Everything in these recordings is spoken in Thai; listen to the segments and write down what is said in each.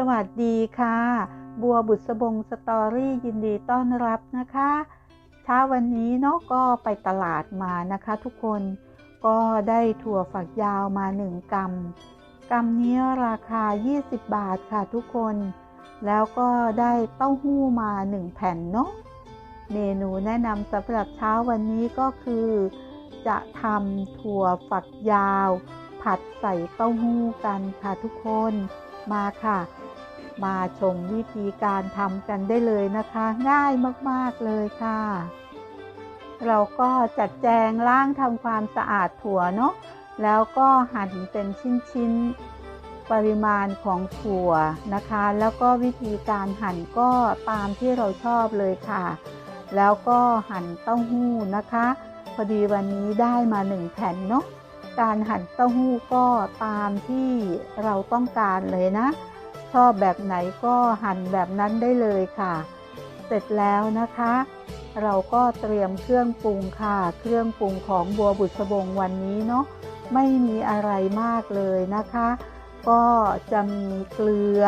สวัสดีค่ะ บัวบุษบงสตอรี่ยินดีต้อนรับนะคะเช้าวันนี้เนาะก็ไปตลาดมานะคะ ทุกคนก็ได้ถั่วฝักยาวมา1กรัมกรัมนี้ราคา 20 บาทค่ะทุกคน แล้วก็ได้เต้าหู้มา 1 แผ่นเนาะเมนูแนะนำสำหรับเช้าวันนี้ก็คือ จะทำถั่วฝักยาว ผัดใส่เต้าหู้กันค่ะทุกคนมาค่ะ มาชมวิธีการทำกันได้เลยนะคะ ง่ายมากๆเลยค่ะ เราก็จัดแจงล้างทำความสะอาดถั่วเนาะแล้วก็หั่นเป็นชิ้นๆ ปริมาณของถั่วนะคะ แล้วก็วิธีการหั่นก็ตามที่เราชอบเลยค่ะ แล้วก็หั่นเต้าหู้นะคะ พอดีวันนี้ได้มาหนึ่งแผ่นเนาะการหั่นเต้าหู้ก็ตามที่เราต้องการเลยนะ ชอบแบบไหนก็หั่นแบบนั้นได้เลยค่ะ เสร็จแล้วนะคะ เราก็เตรียมเครื่องปรุงค่ะ เครื่องปรุงของบัวบุษบงวันนี้เนาะไม่มีอะไรมากเลยนะคะ ก็จะมีเกลือ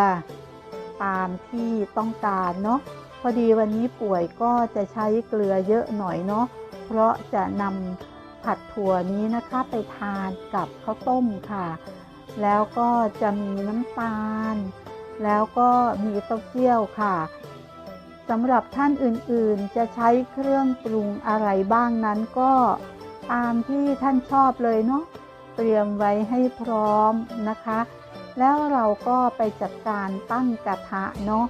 ตามที่ต้องการเนาะพอดีวันนี้ป่วยก็จะใช้เกลือเยอะหน่อยเนาะเพราะจะนำผัดถั่วนี้นะคะไปทานกับข้าวต้มค่ะ แล้วก็จะมีน้ำตาล แล้วก็มีเต้าเจี้ยวค่ะสำหรับท่านอื่นๆ จะใช้เครื่องปรุงอะไรบ้างนั้นก็ตามที่ท่านชอบเลยเนาะเตรียมไว้ให้พร้อมนะคะ แล้วเราก็ไปจัดการตั้งกระทะเนาะ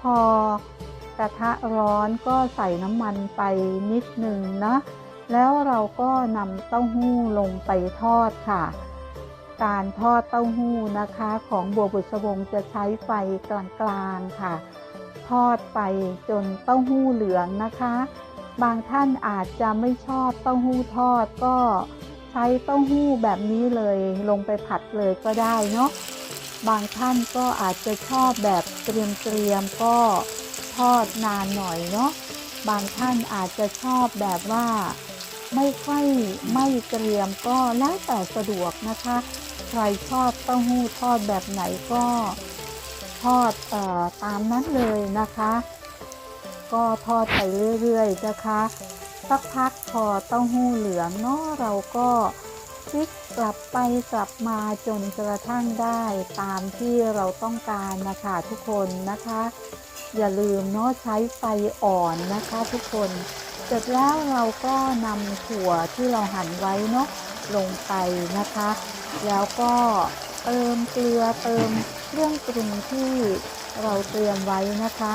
พอกระทะร้อนก็ใส่น้ำมันไปนิดหนึ่งนะ แล้วเราก็นำเต้าหู้ลงไปทอดค่ะ การทอดเต้าหู้นะคะ ของบัวบุษบงจะใช้ไฟกลางๆค่ะ ทอดไปจนเต้าหู้เหลืองนะคะ บางท่านอาจจะไม่ชอบเต้าหู้ทอดก็ใช้เต้าหู้แบบนี้เลยลงไปผัดเลยก็ได้เนาะบางท่านก็อาจจะชอบแบบเตรียมๆก็ทอดนานหน่อยเนาะบางท่านอาจจะชอบแบบว่าไม่ค่อยไม่เตรียมก็แล้วแต่สะดวกนะคะ ใครชอบเต้าหู้ทอดแบบไหนก็ทอดออตามนั้นเลยนะคะ ก็ทอดไปเรื่อยๆนะคะสักพักพอเต้าหู้เหลืองเนาะเราก็พลิกกลับไปกลับมาจนกระทั่งได้ตามที่เราต้องการนะคะทุกคนนะคะ อย่าลืมเนาะใช้ไฟอ่อนนะคะทุกคน เสร็จแล้วเราก็นำถั่วที่เราหั่นไว้เนาะ ลงไปนะคะ แล้วก็เติมเกลือเติมเครื่องปรุงที่เราเตรียมไว้นะคะ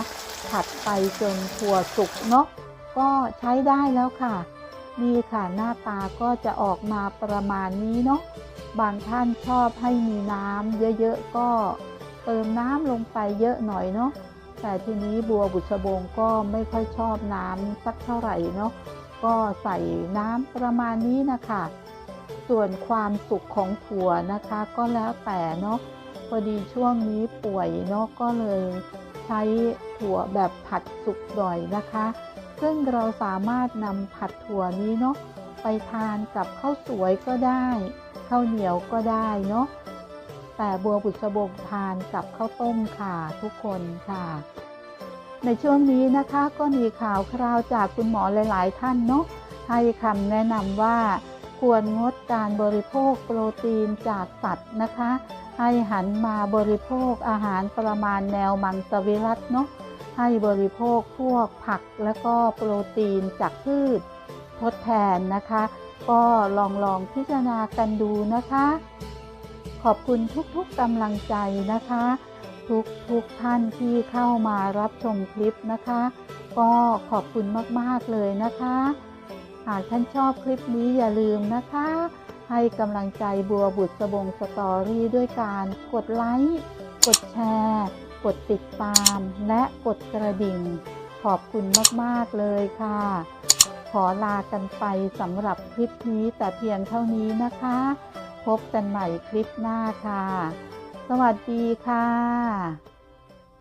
ผัดไปจนถั่วสุกเนาะก็ใช้ได้แล้วค่ะนี่ค่ะหน้าตาก็จะออกมาประมาณนี้เนาะบางท่านชอบให้มีน้ำเยอะๆก็เติมน้ำลงไปเยอะหน่อยเนาะแต่ทีนี้บัวบุษบงก็ไม่ค่อยชอบน้ำสักเท่าไหร่เนาะก็ใส่น้ำประมาณนี้นะคะ ส่วนความสุขของถั่วนะคะก็แล้วแต่เนาะพอดีช่วงนี้ป่วยเนาะก็เลยใช้ถั่วแบบผัดสุกหน่อยนะคะ ซึ่งเราสามารถนำผัดถั่วนี้เนาะไปทานกับข้าวสวยก็ได้ข้าวเหนียวก็ได้เนาะแต่บัวบุษบกทานกับข้าวต้มค่ะทุกคนค่ะ ในช่วงนี้นะคะก็มีข่าวคราวจากคุณหมอหลาย ๆ ท่านเนาะให้คำแนะนำว่า ควรงดการบริโภคโปรตีนจากสัตว์นะคะ ให้หันมาบริโภคอาหารประมาณแนวมังสวิรัตเนาะให้บริโภคพวกผักและก็โปรตีนจากพืชทดแทนนะคะ ก็ลองลองพิจารณากันดูนะคะ ขอบคุณทุกๆกำลังใจนะคะ ทุกทุกท่านที่เข้ามารับชมคลิปนะคะ ก็ขอบคุณมากๆเลยนะคะ หากท่านชอบคลิปนี้อย่าลืมนะคะ ให้กำลังใจบัวบุตรสบงสตอรี่ด้วยการกดไลค์กดแชร์ กดติดตาม และกดกระดิ่ง ขอบคุณมากๆเลยค่ะ ขอลากันไปสำหรับคลิปนี้แต่เพียงเท่านี้นะคะ พบกันใหม่คลิปหน้าค่ะ สวัสดีค่ะ